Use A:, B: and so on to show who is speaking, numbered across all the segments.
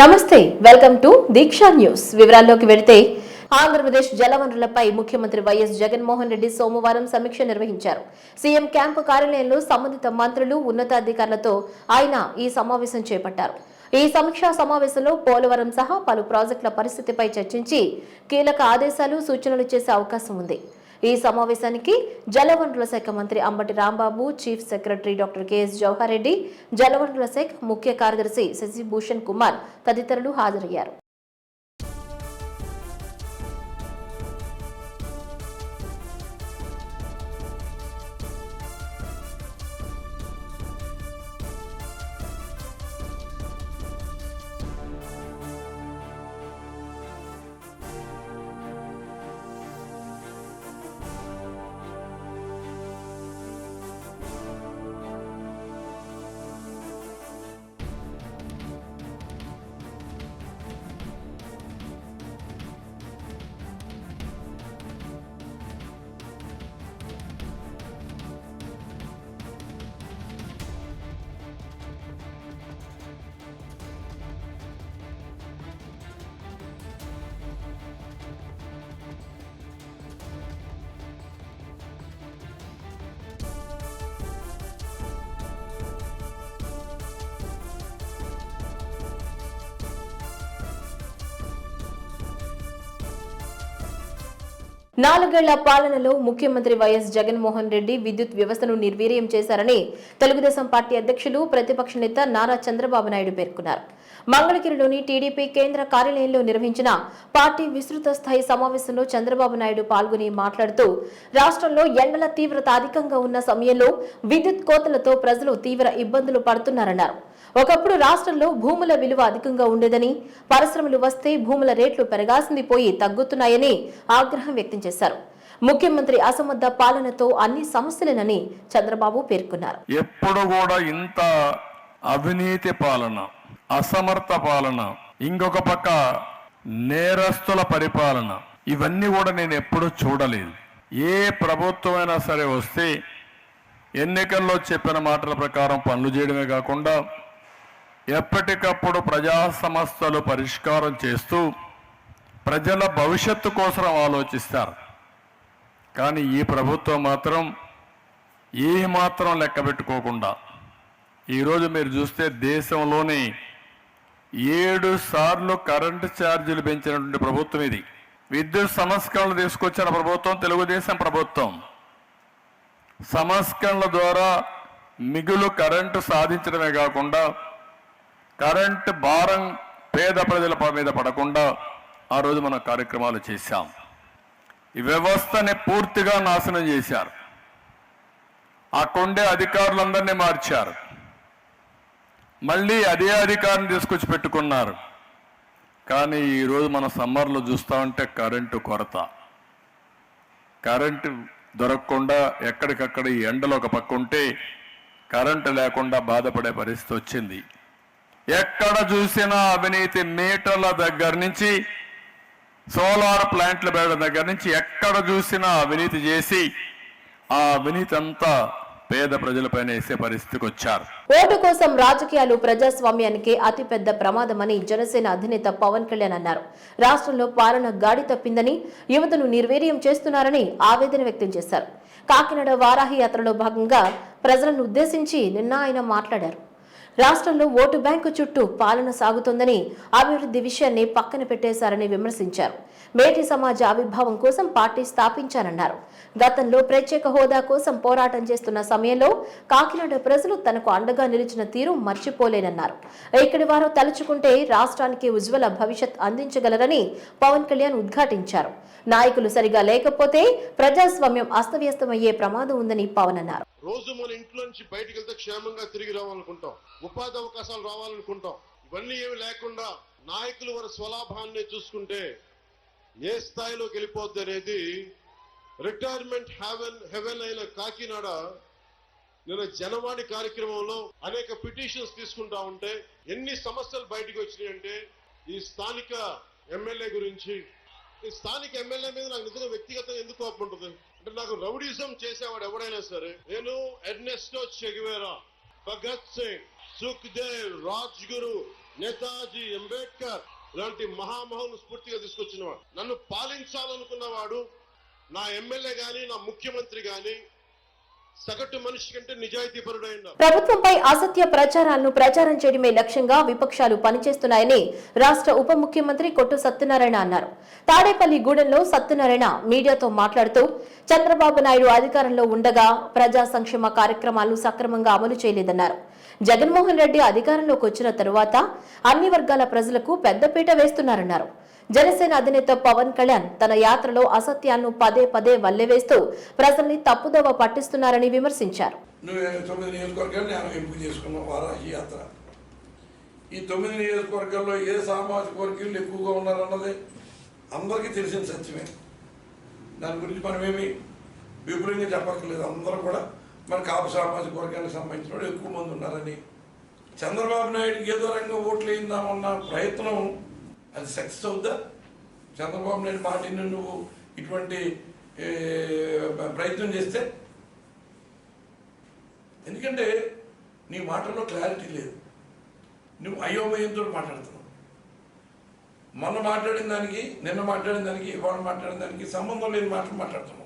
A: నమస్తే welcome to Deeksha news వివరాల్లోకి వెళితే ఆంధ్రప్రదేశ్ జలవనరులపై ముఖ్యమంత్రి వైఎస్ జగన్మోహన్ రెడ్డి సోమవారం సమీక్ష నిర్వహించారు సీఎం క్యాంపు కార్యాలయంలో సంబంధిత మంత్రులు ఉన్నతాధికారులతో ఆయన ఈ సమావేశం చేపట్టారు ఈ సమీక్షా సమావేశంలో పోలవరం సహా పలు ప్రాజెక్టుల పరిస్థితిపై చర్చించి కీలక ఆదేశాలు సూచనలు చేసే అవకాశం ఉంది ఈ సమావేశానికి జలవనరుల శాఖ మంత్రి Ambati Rambabu chief secretary doctor K S Jawahar Reddy జలవనరుల శాఖ ముఖ్య కార్యదర్శి శశిభూషణ్ కుమార్ తదితరులు హాజరయ్యారు నాలుగేళ్ల పాలనలో ముఖ్యమంత్రి వైఎస్ జగన్మోహన్ రెడ్డి విద్యుత్ వ్యవస్థను నిర్వీర్యం చేశారని తెలుగుదేశం పార్టీ అధ్యక్షులు ప్రతిపక్ష నేత నారా చంద్రబాబు నాయుడు పేర్కొన్నారు మంగళగిరిలోని టీడీపీ కేంద్ర కార్యాలయంలో నిర్వహించిన పార్టీ విస్తృత స్థాయి సమావేశంలో చంద్రబాబు నాయుడు పాల్గొని మాట్లాడుతూ రాష్ట్రంలో ఎండల తీవ్రత అధికంగా ఉన్న సమయంలో విద్యుత్ కోతలతో ప్రజలు తీవ్ర ఇబ్బందులు పడుతున్నారన్నారు ఒకప్పుడు రాష్ట్రంలో భూముల విలువ అధికంగా ఉండేదని పరిశ్రమలు వస్తే భూముల రేట్లు పెరగాల్సింది పోయి తగ్గుతున్నాయని ఆగ్రహం వ్యక్తం చేశారు ముఖ్యమంత్రి అసమర్థ పాలనతో అన్ని సమస్యలేనని చంద్రబాబు పేర్కొన్నారు
B: ఎప్పుడు కూడా ఇంత అవినీతి పాలన అసమర్థ పాలన ఇంకొక పక్క నేరస్తుల పరిపాలన ఇవన్నీ కూడా నేను ఎప్పుడూ చూడలేదు ఏ ప్రభుత్వమైనా సరే వస్తే ఎన్నికల్లో చెప్పిన మాటల ప్రకారం పనులు చేయడమే కాకుండా ఎప్పటికప్పుడు ప్రజా సమస్యలు పరిష్కారం చేస్తూ ప్రజల భవిష్యత్తు కోసం ఆలోచిస్తారు కానీ ఈ ప్రభుత్వం మాత్రం ఏ మాత్రం లెక్క పెట్టుకోకుండా ఈరోజు మీరు చూస్తే దేశంలోని ఏడు సార్లు కరెంటు ఛార్జీలు పెంచినటువంటి ప్రభుత్వం ఇది విద్యుత్ సంస్కరణలు తీసుకొచ్చిన ప్రభుత్వం తెలుగుదేశం ప్రభుత్వం సంస్కరణల ద్వారా మిగులు కరెంటు సాధించడమే కాకుండా కరెంట్ భారం పేద ప్రజల మీద పడకుండా ఆ రోజు మన కార్యక్రమాలు చేశాం ఈ వ్యవస్థని పూర్తిగా నాశనం చేశారు ఆ కొండే అధికారులందరినీ మార్చారు మళ్ళీ అదే అధికారం తీసుకొచ్చి పెట్టుకున్నారు కానీ ఈరోజు మన సమ్మర్లో చూస్తూ ఉంటే కరెంటు కొరత కరెంటు దొరకకుండా ఎక్కడికక్కడ ఈ ఎండలో ఒక పక్క ఉంటే కరెంటు లేకుండా బాధపడే పరిస్థితి వచ్చింది ఎక్కడ చూసినా అవినీతి మీటర్ల దగ్గర నుంచి సోలార్ ప్లాంట్లు పెట్టడం దగ్గర నుంచి ఎక్కడ చూసినా అవినీతి చేసి ఆ అవినీతి అంతా పేద ప్రజలపైన వేసే పరిస్థితికి వచ్చారు
A: ఓటు కోసం రాజకీయాలు ప్రజాస్వామ్యానికి అతిపెద్ద ప్రమాదమని జనసేన అధినేత పవన్ కళ్యాణ్ అన్నారు రాష్ట్రంలో పాలన గాడి తప్పిందని యువతను నిర్వీర్యం చేస్తున్నారని ఆవేదన వ్యక్తం చేశారు కాకినాడ వారాహి యాత్రలో భాగంగా ప్రజలను ఉద్దేశించి నిన్న ఆయన మాట్లాడారు రాష్ట్రంలో ఓటు బ్యాంకు చుట్టూ పాలన సాగుతోందని అభివృద్ధి విషయాన్ని పక్కన పెట్టేశారని విమర్శించారు మేటి సమాజ ఆవిర్భావం కోసం పార్టీ స్థాపించానన్నారు గతంలో ప్రత్యేక హోదా కోసం పోరాటం చేస్తున్న సమయంలో కాకినాడ ప్రజలు తనకు అండగా నిలిచిన తీరు మర్చిపోలేనన్నారు ఇక్కడి వారు తలుచుకుంటే రాష్ట్రానికి ఉజ్వల భవిష్యత్ అందించగలరని పవన్ కళ్యాణ్ ఉద్ఘాటించారు నాయకులు సరిగా లేకపోతే ప్రజాస్వామ్యం అస్తవ్యస్తమయ్యే ప్రమాదం ఉందని పవన్ అన్నారు
B: రోజు మన ఇంట్లో నుంచి బయటకు వెళ్తే క్షేమంగా తిరిగి రావాలనుకుంటాం ఉపాధి అవకాశాలు రావాలనుకుంటాం ఇవన్నీ ఏమి లేకుండా నాయకులు వారి స్వలాభాన్ని చూసుకుంటే ఏ స్థాయిలో గెలిపోద్ది అనేది రిటైర్మెంట్ హెవెన్ హెవెన్ అయిన కాకినాడ నేను జనవాణి కార్యక్రమంలో అనేక పిటిషన్స్ తీసుకుంటా ఉంటే ఎన్ని సమస్యలు బయటకు వచ్చినాయంటే ఈ స్థానిక ఎమ్మెల్యే గురించి ఈ స్థానిక ఎమ్మెల్యే మీద నాకు నిజంగా వ్యక్తిగతంగా ఎందుకు కోపం ఉంటుంది అంటే నాకు రౌడిజం చేసేవాడు ఎవడైనా సరే నేను Ernesto Che Guevara Bhagat Singh Sukhdev Rajguru Netaji Ambedkar ఇలాంటి మహామహులు స్ఫూర్తిగా వాడు నన్ను పాలించాలనుకున్నవాడు నా ఎమ్మెల్యే గాని నా ముఖ్యమంత్రి గాని సగటు మనిషి కంటే
A: ప్రభుత్వంపై అసత్య ప్రచారాలను ప్రచారం చేయడమే లక్ష్యంగా విపక్షాలు పనిచేస్తున్నాయని రాష్ట్ర ఉప ముఖ్యమంత్రి కొట్టు సత్యనారాయణ అన్నారు తాడేపల్లి గూడెంలో సత్యనారాయణ మీడియాతో మాట్లాడుతూ చంద్రబాబు నాయుడు అధికారంలో ఉండగా ప్రజా సంక్షేమ కార్యక్రమాలు సక్రమంగా అమలు చేయలేదన్నారు జగన్మోహన్ రెడ్డి అధికారంలోకి వచ్చిన తరువాత అన్ని వర్గాల ప్రజలకు పెద్దపీట వేస్తున్నారన్నారు జనసేన అధినేత పవన్ కళ్యాణ్ తన యాత్రలో అసత్యాలను పదే పదే వల్లెవేస్తూ ప్రజల్ని తప్పుదోవ పట్టిస్తున్నారని విమర్శించారు
B: ఈ తొమ్మిది నియోజకవర్గాల్లో ఏ సామాజిక వర్గీయులు ఎక్కువగా ఉన్నారన్నది అందరికీ తెలిసిన సత్యమే దాని గురించి మనమేమి విపులంగా చెప్పక్కర్లేదు అందరూ కూడా మన కాపు సామాజిక వర్గానికి సంబంధించిన వాళ్ళు ఎక్కువ మంది ఉన్నారని చంద్రబాబు నాయుడుకి ఏదో రంగం ఓట్లు వేయిందామన్న ప్రయత్నం అది సక్సెస్ అవుద్దా చంద్రబాబు నాయుడు మాటిని నువ్వు ఇటువంటి ప్రయత్నం చేస్తే ఎందుకంటే నీ మాటల్లో క్లారిటీ లేదు నువ్వు అయోమయంతో మాట్లాడుతున్నావు మొన్న మాట్లాడిన దానికి నిన్న మాట్లాడిన దానికి ఇవాళ మాట్లాడిన దానికి సంబంధం లేని మాటలు మాట్లాడుతున్నావు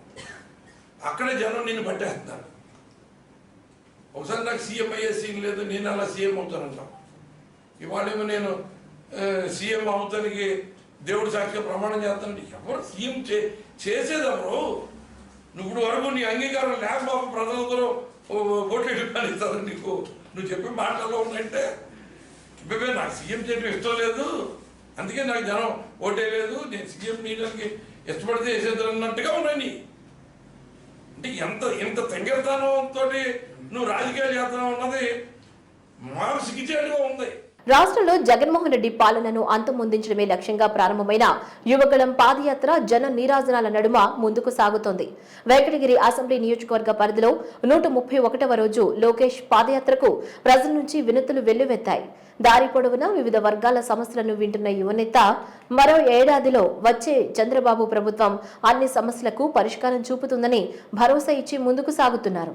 B: అక్కడే జనం నిన్ను పట్టేస్తున్నారు ఒకసారి నాకు సీఎం అయ్యే సీన్ లేదు నేను అలా సీఎం అవుతానంటాం ఇవాళేమో నేను సీఎం అవుతానికి దేవుడు సాక్షి ప్రమాణం చేస్తానండి ఎవరు సీఎం చే చేసేదెవరు ఇప్పుడు వరకు నీ అంగీకారం లేకపోతే ప్రజలందరూ ఓట్లు వెళ్ళిపోతారు నీకు నువ్వు చెప్పే మాటల్లో ఉన్నాయంటే ఇబ్బే నాకు సీఎం చేయడం ఇష్టం లేదు అందుకే నాకు జనం ఓటే లేదు నేను సీఎం నీళ్ళకి ఇష్టపడితే వేసేదాన్ని అన్నట్టుగా ఉన్నాయి అంటే ఎంత ఎంత తంగెడతానంతో నువ్వు రాజకీయాలు చేస్తున్నావు అన్నది మానసిక ఉంది
A: రాష్ట్రంలో జగన్మోహన్ రెడ్డి పాలనను అంతమొందించడమే లక్ష్యంగా ప్రారంభమైన యువకులం పాదయాత్ర జన నీరాజనాల నడుమ ముందుకు సాగుతోంది వెంకటగిరి అసెంబ్లీ నియోజకవర్గ పరిధిలో నూట ముప్పై ఒకటవ రోజు లోకేష్ పాదయాత్రకు ప్రజల నుంచి వినతులు వెల్లువెత్తాయి దారి పొడవున వివిధ వర్గాల సమస్యలను వింటున్న యువనేత మరో ఏడాదిలో వచ్చే చంద్రబాబు ప్రభుత్వం అన్ని సమస్యలకు పరిష్కారం చూపుతుందని భరోసా ఇచ్చి ముందుకు సాగుతున్నారు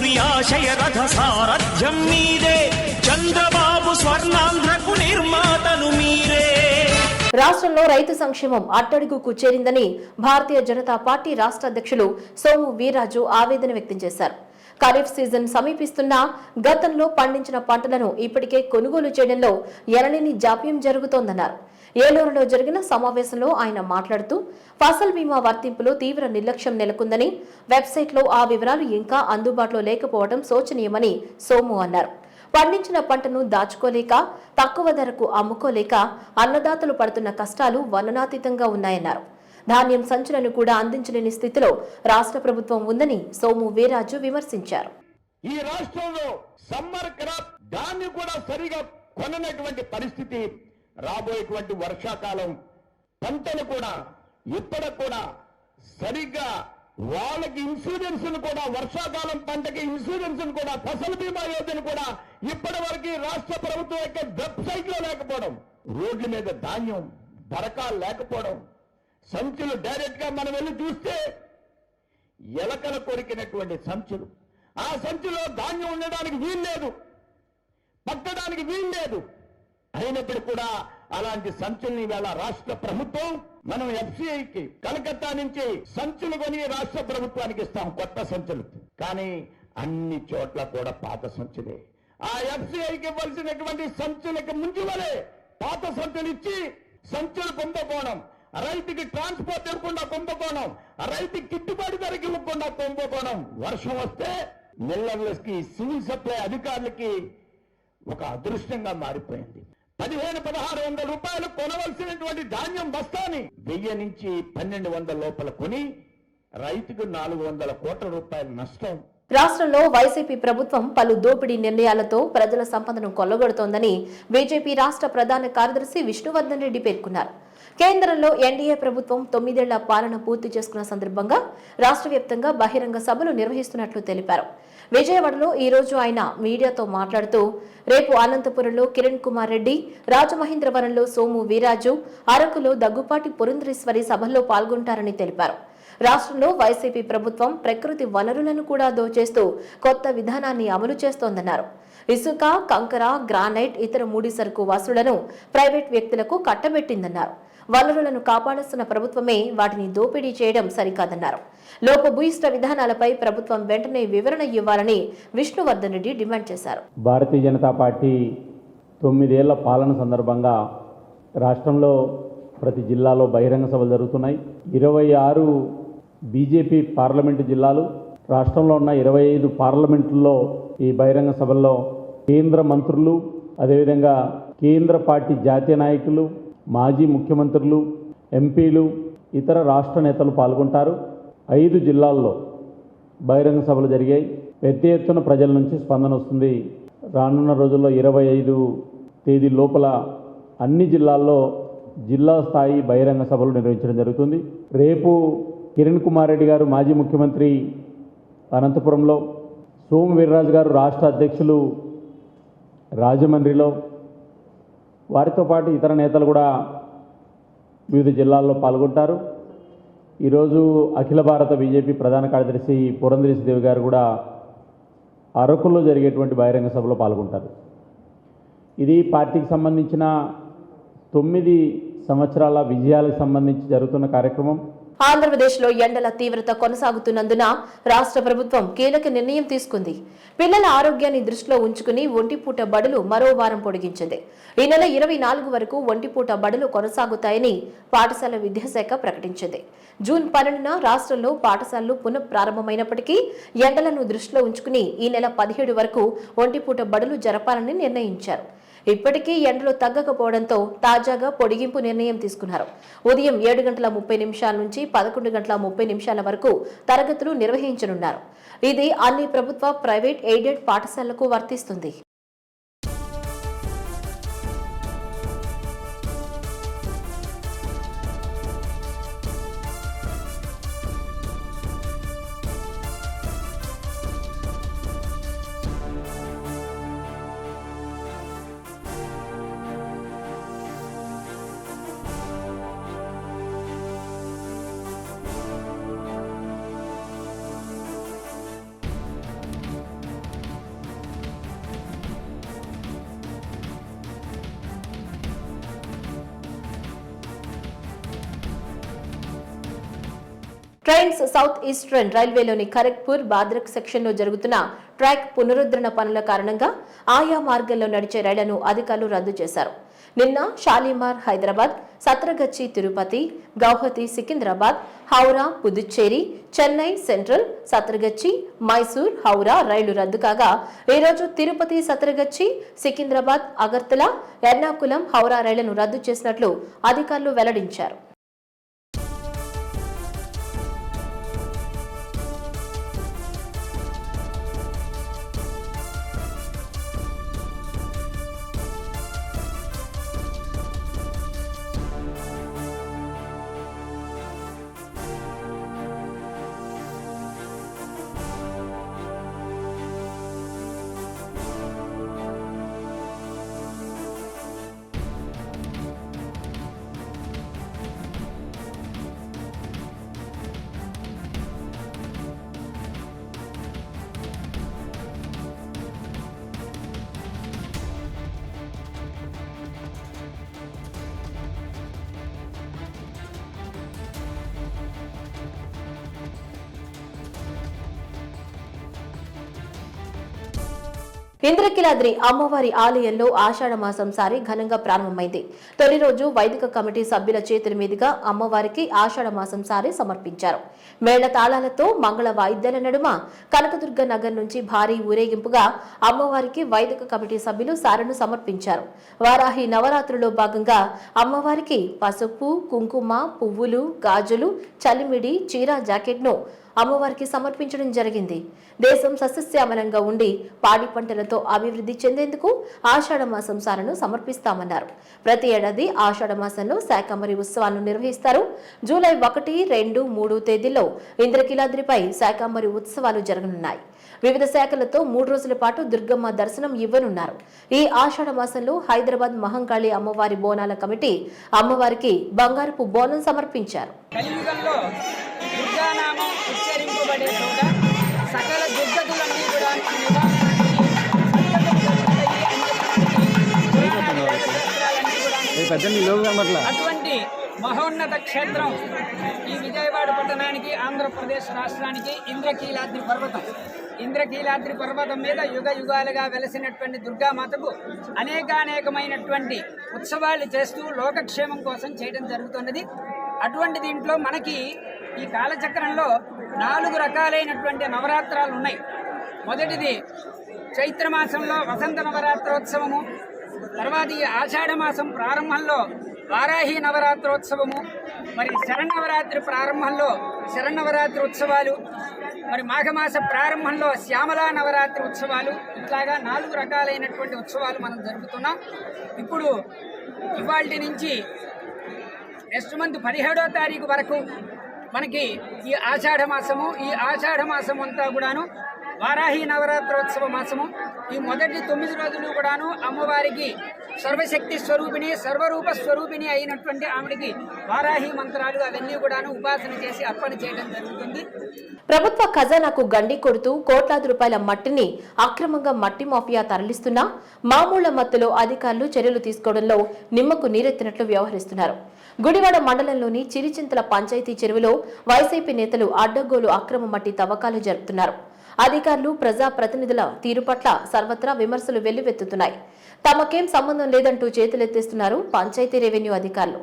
A: ఆశయ రథ సారథ్యం మీదే చంద్రబాబు స్వర్ణాంధ్రకు నిర్మాతను మీరే రాష్ట్రంలో రైతు సంక్షేమం అట్టడుగుకు చేరిందని భారతీయ జనతా పార్టీ రాష్ట్ర అధ్యక్షులు సోము వీర్రాజు ఆవేదన వ్యక్తం చేశారు ఖరీఫ్ సీజన్ సమీపిస్తున్నా గతంలో పండించిన పంటలను ఇప్పటికే కొనుగోలు చేయడంలో ఎరలేని జాప్యం జరుగుతోందన్నారు ఏలూరులో జరిగిన సమావేశంలో ఆయన మాట్లాడుతూ ఫసల్ బీమా వర్తింపులో తీవ్ర నిర్లక్ష్యం నెలకొందని వెబ్సైట్లో ఆ వివరాలు ఇంకా అందుబాటులో లేకపోవడం శోచనీయమని సోము అన్నారు పండించిన పంటను దాచుకోలేక తక్కువ ధరకు అమ్ముకోలేక అన్నదాతలు పడుతున్న కష్టాలు వర్ణనాతీతంగా ఉన్నాయన్నారు ధాన్యం సంచులను కూడా అందించలేని స్థితిలో రాష్ట్ర ప్రభుత్వం ఉందని సోము వీరాజు విమర్శించారు
B: ఈ రాష్ట్రంలో సమ్మర్ క్రాప్ ధాన్యం కూడా సరిగా కొననటువంటి పరిస్థితి రాబోయేటువంటి వర్షాకాలం పంటలు కూడా ఇక్కడ కూడా సరిగ్గా వాళ్ళకి ఇన్సూరెన్స్ కూడా వర్షాకాలం పంటకి ఇన్సూరెన్స్ కూడా ఫసల్ బీమా యోజన కూడా ఇప్పటి వరకు రాష్ట్ర ప్రభుత్వం యొక్క వెబ్సైట్ లో లేకపోవడం రోడ్ల మీద ధాన్యం దరకాలు లేకపోవడం సంచులు డైరెక్ట్ గా మనం వెళ్ళి చూస్తే ఎలకల కొరికినటువంటి సంచులు ఆ సంచులో ధాన్యం ఉండడానికి వీల్లేదు పట్టడానికి వీల్లేదు అయినప్పుడు కూడా అలాంటి సంచుల్ని వేళ రాష్ట్ర ప్రభుత్వం మనం ఎఫ్సిఐకి కలకత్తా నుంచి సంచులు కొని రాష్ట్ర ప్రభుత్వానికి ఇస్తాం కొత్త సంచులు కానీ అన్ని చోట్ల కూడా పాత సంచులే ఆ ఎఫ్సిఐకి ఇవ్వాల్సినటువంటి సంచులకు ముందు వరే పాత సంచులు ఇచ్చి సంచులు కుంభకోణం రైతుకి ట్రాన్స్పోర్ట్ ఇవ్వకుండా కుంభకోణం రైతుకి గిట్టుబాటు ధరకి ఇవ్వకుండా కుంభకోణం వర్షం వస్తే కి సివిల్ సప్లై అధికారులకి ఒక అదృష్టంగా మారిపోయింది పదిహేను పదహారు వందల రూపాయలు కొనవలసినటువంటి ధాన్యం బస్తాని వెయ్యి నుంచి పన్నెండు వందల లోపల కొని రైతుకు నాలుగు వందల కోట్ల రూపాయల నష్టం
A: రాష్ట్రంలో వైసీపీ ప్రభుత్వం పలు దోపిడీ నిర్ణయాలతో ప్రజల సంపదను కొల్లగొడుతోందని బీజేపీ రాష్ట్ర ప్రధాన కార్యదర్శి విష్ణువర్ధన్ రెడ్డి పేర్కొన్నారు కేంద్రంలో ఎన్డీఏ ప్రభుత్వం తొమ్మిదేళ్ల పాలన పూర్తి చేసుకున్న సందర్భంగా రాష్ట్ర వ్యాప్తంగా బహిరంగ సభలు నిర్వహిస్తున్నట్లు తెలిపారు విజయవాడలో ఈ రోజు ఆయన మీడియాతో మాట్లాడుతూ రేపు అనంతపురంలో కిరణ్ కుమార్ రెడ్డి రాజమహేంద్రవరంలో సోము వీరాజు అరకులో దగ్గుపాటి పురంధరేశ్వరి సభల్లో పాల్గొంటారని తెలిపారు రాష్ట్రంలో వైసీపీ ప్రభుత్వం ప్రకృతి వనరులను కూడా దోచేస్తూ కొత్త విధానాన్ని అమలు చేస్తోందన్నారు ఇసుక కంకర గ్రానైట్ ఇతర ముడి సరుకు వసులను ప్రైవేట్ వ్యక్తులకు కట్టబెట్టిందన్నారు వనరులను కాపాడుస్తున్న ప్రభుత్వమే వాటిని దోపిడీ చేయడం సరికాదన్నారు లోపభూయిష్ట విధానాలపై ప్రభుత్వం వెంటనే వివరణ ఇవ్వాలని విష్ణువర్ధన్ రెడ్డి డిమాండ్ చేశారు
C: భారతీయ జనతా పార్టీ తొమ్మిదేళ్ల పాలన సందర్భంగా రాష్ట్రంలో ప్రతి జిల్లాలో బహిరంగ సభలు జరుగుతున్నాయి ఇరవై ఆరు బీజేపీ పార్లమెంటు జిల్లాలు రాష్ట్రంలో ఉన్న ఇరవై ఐదు పార్లమెంట్లలో ఈ బహిరంగ సభల్లో కేంద్ర మంత్రులు అదేవిధంగా కేంద్ర పార్టీ జాతీయ నాయకులు మాజీ ముఖ్యమంత్రులు ఎంపీలు ఇతర రాష్ట్ర నేతలు పాల్గొంటారు ఐదు జిల్లాల్లో బహిరంగ సభలు జరిగాయి పెద్ద ఎత్తున ప్రజల నుంచి స్పందన వస్తుంది రానున్న రోజుల్లో ఇరవై ఐదు తేదీ లోపల అన్ని జిల్లాల్లో జిల్లా స్థాయి బహిరంగ సభలు నిర్వహించడం జరుగుతుంది రేపు కిరణ్ కుమార్ రెడ్డి గారు మాజీ ముఖ్యమంత్రి అనంతపురంలో సోము వీర్రాజు గారు రాష్ట్ర అధ్యక్షులు రాజమండ్రిలో వారితో పాటు ఇతర నేతలు కూడా వివిధ జిల్లాల్లో పాల్గొంటారు ఈరోజు అఖిల భారత బీజేపీ ప్రధాన కార్యదర్శి దేవి గారు కూడా అరకుల్లో జరిగేటువంటి బహిరంగ సభలో పాల్గొంటారు ఇది పార్టీకి సంబంధించిన తొమ్మిది సంవత్సరాల విజయాలకు సంబంధించి జరుగుతున్న కార్యక్రమం
A: ఆంధ్రప్రదేశ్లో ఎండల తీవ్రత కొనసాగుతున్నందున రాష్ట్ర ప్రభుత్వం కీలక నిర్ణయం తీసుకుంది పిల్లల ఆరోగ్యాన్ని దృష్టిలో ఉంచుకుని ఒంటిపూట బడులు మరో వారం పొడిగించింది ఈ నెల ఇరవై నాలుగు వరకు ఒంటిపూట బడులు కొనసాగుతాయని పాఠశాల విద్యాశాఖ ప్రకటించింది జూన్ పన్నెండున రాష్ట్రంలో పాఠశాలలు పునఃప్రారంభమైనప్పటికీ ఎండలను దృష్టిలో ఉంచుకుని ఈ నెల పదిహేడు వరకు ఒంటిపూట బడులు జరపాలని నిర్ణయించారు ఇప్పటికీ ఎండలు తగ్గకపోవడంతో తాజాగా పొడిగింపు నిర్ణయం తీసుకున్నారు ఉదయం ఏడు గంటల ముప్పై నిమిషాల నుంచి పదకొండు గంటల ముప్పై నిమిషాల వరకు తరగతులు నిర్వహించనున్నారు ఇది అన్ని ప్రభుత్వ ప్రైవేట్ ఎయిడెడ్ పాఠశాలకు వర్తిస్తుంది ట్రైన్స్ సౌత్ ఈస్టర్న్ రైల్వేలోని ఖరగ్పూర్ బాద్రక్ సెక్షన్లో జరుగుతున్న ట్రాక్ పునరుద్ధరణ పనుల కారణంగా ఆయా మార్గంలో నడిచే రైళ్లను అధికారులు రద్దు చేశారు నిన్న షాలిమార్ హైదరాబాద్ సత్రగచ్చి తిరుపతి గౌహతి సికింద్రాబాద్ హౌరా పుదుచ్చేరి చెన్నై సెంట్రల్ సత్రగచ్చి మైసూర్ హౌరా రైళ్లు రద్దు కాగా ఈరోజు తిరుపతి సత్రగచ్చి సికింద్రాబాద్ అగర్తల ఎర్నాకులం హౌరా రైళ్లను రద్దు చేసినట్లు అధికారులు వెల్లడించారు ఇంద్రకిలాద్రి అమ్మవారి ఆలయంలో ఆషాఢ మాసం సారి ఘనంగా ప్రారంభమైంది తొలి రోజు వైదిక కమిటీ సభ్యుల చేతుల మీదుగా అమ్మవారికి ఆషాఢ మాసం సారి సమర్పించారు మేళ తాళాలతో మంగళ వాయిద్యాల నడుమ కనకదుర్గ నగర్ నుంచి భారీ ఊరేగింపుగా అమ్మవారికి వైదిక కమిటీ సభ్యులు సారను సమర్పించారు వారాహి నవరాత్రులో భాగంగా అమ్మవారికి పసుపు కుంకుమ పువ్వులు గాజులు చలిమిడి చీర జాకెట్ను అమ్మవారికి సమర్పించడం జరిగింది దేశం సస్యశ్యామలంగా ఉండి పాడి పంటలతో అభివృద్ధి చెందేందుకు ఆషాఢ మాసం సారను సమర్పిస్తామన్నారు ప్రతి ఏడాది ఆషాఢ మాసంలో శాకమరి ఉత్సవాలను నిర్వహిస్తారు జూలై ఒకటి రెండు మూడు తేదీల్లో ఇంద్రకీలాద్రిపై శాకంబరి ఉత్సవాలు జరగనున్నాయి వివిధ శాఖలతో మూడు రోజుల పాటు దుర్గమ్మ దర్శనం ఇవ్వనున్నారు ఈ ఆషాఢ మాసంలో హైదరాబాద్ మహంకాళి అమ్మవారి బోనాల కమిటీ అమ్మవారికి బంగారపు బోనం సమర్పించారు పడే సకల దుర్గతులన్నీ కూడా అటువంటి మహోన్నత క్షేత్రం ఈ విజయవాడ పట్టణానికి ఆంధ్రప్రదేశ్ రాష్ట్రానికి ఇంద్రకీలాద్రి పర్వతం ఇంద్రకీలాద్రి పర్వతం మీద యుగ యుగాలుగా వెలసినటువంటి దుర్గామాతకు అనేకానేకమైనటువంటి ఉత్సవాలు చేస్తూ లోకక్షేమం కోసం చేయడం జరుగుతున్నది అటువంటి దీంట్లో మనకి ఈ కాలచక్రంలో నాలుగు రకాలైనటువంటి నవరాత్రాలు ఉన్నాయి మొదటిది చైత్రమాసంలో వసంత నవరాత్రోత్సవము తర్వాత ఈ ఆషాఢమాసం ప్రారంభంలో వారాహి నవరాత్రోత్సవము మరి శరణవరాత్రి ప్రారంభంలో శరణవరాత్రి ఉత్సవాలు మరి మాఘమాస ప్రారంభంలో శ్యామలా నవరాత్రి ఉత్సవాలు ఇట్లాగా నాలుగు రకాలైనటువంటి ఉత్సవాలు మనం జరుపుతున్నాం ఇప్పుడు ఇవాళ నుంచి నెక్స్ట్ మంత్ పదిహేడో తారీఖు వరకు మనకి ఈ ఆషాఢ మాసము ఈ ఆషాఢ మాసం అంతా కూడాను వారాహి నవరాత్రోత్సవ మాసము ఈ మొదటి తొమ్మిది రోజులు కూడాను అమ్మవారికి సర్వశక్తి స్వరూపిణి సర్వరూప స్వరూపిణి అయినటువంటి ఆవిడికి వారాహి మంత్రాలు అవన్నీ కూడా ఉపాసన చేసి అర్పణ చేయడం జరుగుతుంది ప్రభుత్వ ఖజానాకు గండి కొడుతూ కోట్లాది రూపాయల మట్టిని అక్రమంగా మట్టి మాఫియా తరలిస్తున్నా మామూళ్ల మత్తులో అధికారులు చర్యలు తీసుకోవడంలో నిమ్మకు నీరెత్తినట్లు వ్యవహరిస్తున్నారు గుడివాడ మండలంలోని చిరిచింతల పంచాయతీ చెరువులో వైసీపీ నేతలు అడ్డగోలు అక్రమ మట్టి తవ్వకాలు జరుపుతున్నారు అధికారులు ప్రజా ప్రతినిధుల తీరు పట్ల సర్వత్రా విమర్శలు వెల్లువెత్తుతున్నాయి తమకేం సంబంధం లేదంటూ చేతులెత్తేస్తున్నారు పంచాయతీ రెవెన్యూ అధికారులు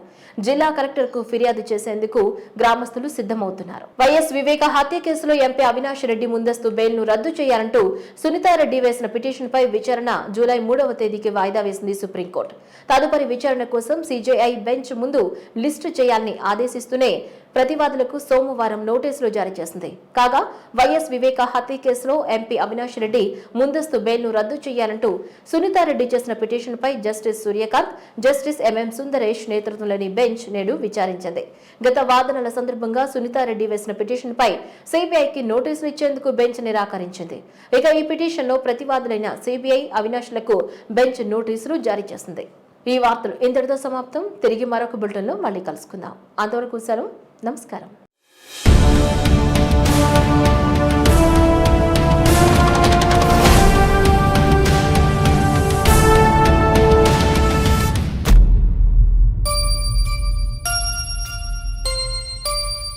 A: జిల్లా కలెక్టర్ కు ఫిర్యాదు చేసేందుకు గ్రామస్తులు సిద్ధమవుతున్నారు వైఎస్ వివేక హత్య కేసులో ఎంపీ అవినాష్ రెడ్డి ముందస్తు బెయిల్ ను రద్దు చేయాలంటూ సునీతారెడ్డి వేసిన పిటిషన్ పై విచారణ జూలై మూడవ తేదీకి వాయిదా వేసింది సుప్రీంకోర్టు తదుపరి విచారణ కోసం సిజేఐ బెంచ్ ముందు లిస్టు చేయాలని ఆదేశిస్తూనే ప్రతివాదులకు సోమవారం నోటీసులు జారీ చేసింది కాగా వైఎస్ వివేక హత్య కేసులో ఎంపీ అవినాష్ రెడ్డి ముందస్తు బెయిల్ను రద్దు చేయాలంటూ సునీతారెడ్డి చేసిన పిటిషన్పై justice Surya Kant justice M M Sundaresh నేతృత్వంలోని బెంచ్ నేడు విచారించింది గత వాదనల సందర్భంగా సునీతారెడ్డి వేసిన పిటిషన్పై సిబిఐకి నోటీసులు ఇచ్చేందుకు బెంచ్ నిరాకరించింది ఇక ఈ పిటిషన్లో ప్రతివాదులైన సిబిఐ అవినాష్లకు బెంచ్ నోటీసులు జారీ చేసింది ఈ వార్తలు ఇంతటితో సమాప్తం తిరిగి మరొక బులెటిన్లో మళ్ళీ కలుసుకుందాం అంతవరకు సెలవు నమస్కారం